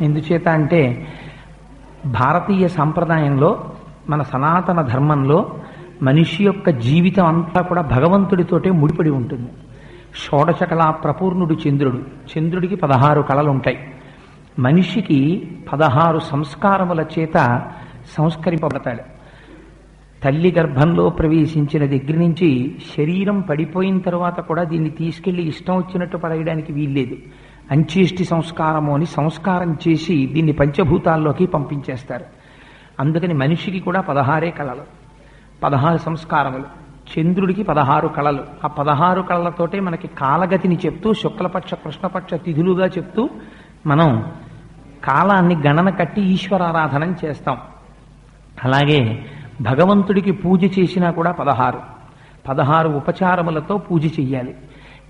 ఎందుచేత అంటే భారతీయ సాంప్రదాయంలో మన సనాతన ధర్మంలో మనిషి యొక్క జీవితం అంతా కూడా భగవంతుడితోటే ముడిపడి ఉంటుంది. షోడశకళా ప్రపూర్ణుడు చంద్రుడు. చంద్రుడికి పదహారు కళలు ఉంటాయి మనిషికి పదహారు సంస్కారముల చేత సంస్కరింపబడతాడు. తల్లి గర్భంలో ప్రవేశించిన దగ్గర నుంచి శరీరం పడిపోయిన తర్వాత కూడా దీన్ని తీసుకెళ్ళి ఇష్టం వచ్చినట్టు పడేయడానికి వీల్లేదు. అంచేష్టి సంస్కారము అని సంస్కారం చేసి దీన్ని పంచభూతాల్లోకి పంపించేస్తారు. అందుకని మనిషికి కూడా పదహారే కళలు. పదహారు సంస్కారములు. చంద్రుడికి పదహారు కళలు. ఆ పదహారు కళలతోటే మనకి కాలగతిని చెప్తూ శుక్లపక్ష కృష్ణపక్ష తిథులుగా చెప్తూ మనం కాలాన్ని గణన కట్టి ఈశ్వరారాధనం చేస్తాం. అలాగే భగవంతుడికి పూజ చేసినా కూడా పదహారు. పదహారు ఉపచారములతో పూజ చెయ్యాలి.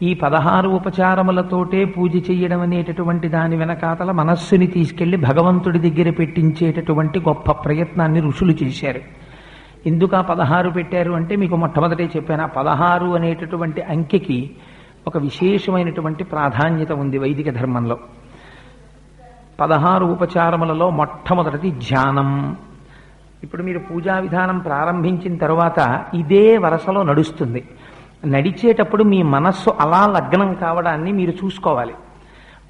ఈ పదహారు ఉపచారములతోటే పూజ చెయ్యడం అనేటటువంటి దాని వెనకాతల మనస్సుని తీసుకెళ్ళి భగవంతుడి దగ్గర పెట్టించేటటువంటి గొప్ప ప్రయత్నాన్ని ఋషులు చేశారు. ఎందుకు ఆ పదహారు పెట్టారు అంటే మీకు మొట్టమొదటే చెప్పాను. ఆ పదహారు అనేటటువంటి అంకెకి ఒక విశేషమైనటువంటి ప్రాధాన్యత ఉంది వైదిక ధర్మంలో. పదహారు ఉపచారములలో మొట్టమొదటిది ధ్యానం. ఇప్పుడు మీరు పూజా విధానం ప్రారంభించిన తర్వాత ఇదే వరసలో నడుస్తుంది. నడిచేటప్పుడు మీ మనస్సు అలా లగ్నం కావడాన్ని మీరు చూసుకోవాలి.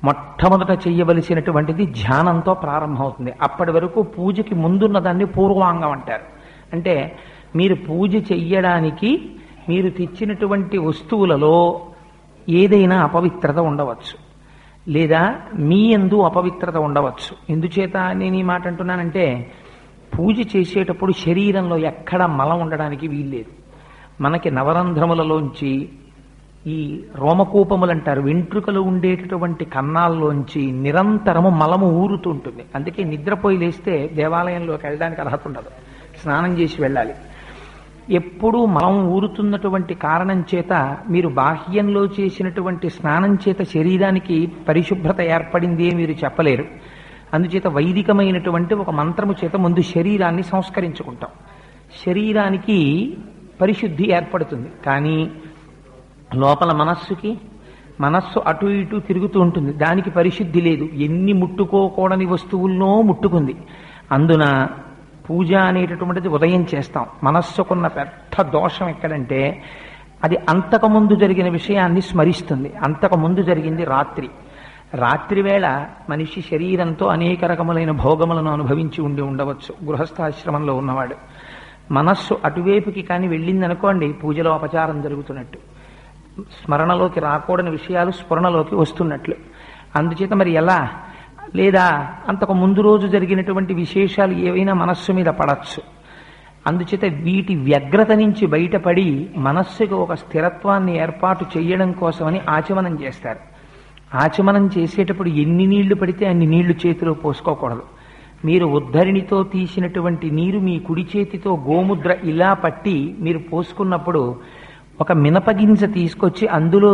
మొట్టమొదట చేయవలసినటువంటిది ధ్యానంతో ప్రారంభమవుతుంది. అప్పటి వరకు పూజకి ముందున్న దాన్ని పూర్వాంగం అంటారు. అంటే మీరు పూజ చెయ్యడానికి మీరు తెచ్చినటువంటి వస్తువులలో ఏదైనా అపవిత్రత ఉండవచ్చు. లేదా మీ ఎందు అపవిత్రత ఉండవచ్చు. ఎందుచేత నేను ఈ మాట అంటున్నానంటే పూజ చేసేటప్పుడు శరీరంలో ఎక్కడ మలం ఉండడానికి వీల్లేదు. మనకి నవరంధ్రములలోంచి ఈ రోమకూపములు అంటారు వెంట్రుకలు ఉండేటటువంటి కన్నాల్లోంచి నిరంతరము మలము ఊరుతుంటుంది అందుకే నిద్రపోయి లేస్తే దేవాలయంలోకి వెళ్ళడానికి అర్హత ఉండదు. స్నానం చేసి వెళ్ళాలి. ఎప్పుడూ మలం ఊరుతున్నటువంటి కారణం చేత మీరు బాహ్యంలో చేసినటువంటి స్నానం చేత శరీరానికి పరిశుభ్రత ఏర్పడింది అని మీరు చెప్పలేరు. అందుచేత వైదికమైనటువంటి ఒక మంత్రము చేత ముందు శరీరాన్ని సంస్కరించుకుంటాం. శరీరానికి పరిశుద్ధి ఏర్పడుతుంది. కానీ లోపల మనస్సుకి మనస్సు అటు ఇటు తిరుగుతూ ఉంటుంది. దానికి పరిశుద్ధి లేదు. ఎన్ని ముట్టుకోకూడని వస్తువుల్లో ముట్టుకుంది. అందున పూజ అనేటటువంటిది ఉదయం చేస్తాం. మనస్సుకున్న పెద్ద దోషం ఎక్కడంటే అది అంతకుముందు జరిగిన విషయాన్ని స్మరిస్తుంది. అంతకుముందు జరిగింది రాత్రి. రాత్రి వేళ మనిషి శరీరంతో అనేక రకములైన భోగములను అనుభవించి ఉండి ఉండవచ్చు. గృహస్థాశ్రమంలో ఉన్నవాడు. మనస్సు అటువైపుకి కానీ వెళ్ళిందనుకోండి పూజలో అపచారం జరుగుతున్నట్టు. స్మరణలోకి రాకూడని విషయాలు స్ఫురణలోకి వస్తున్నట్లు. అందుచేత మరి ఎలా? లేదా అంతకు ముందు రోజు జరిగినటువంటి విశేషాలు ఏవైనా మనస్సు మీద పడచ్చు. అందుచేత వీటి వ్యగ్రత నుంచి బయటపడి మనస్సుకు ఒక స్థిరత్వాన్ని ఏర్పాటు చేయడం కోసమని ఆచమనం చేస్తారు. ఆచమనం చేసేటప్పుడు ఎన్ని నీళ్ళు పడితే అన్ని నీళ్ళు చేతిలో పోసుకోకూడదు. మీరు ఉద్ధరిణితో తీసినటువంటి నీరు మీ కుడి చేతితో గోముద్ర ఇలా పట్టి మీరు పోసుకున్నప్పుడు ఒక మినపగింజ తీసుకొచ్చి అందులో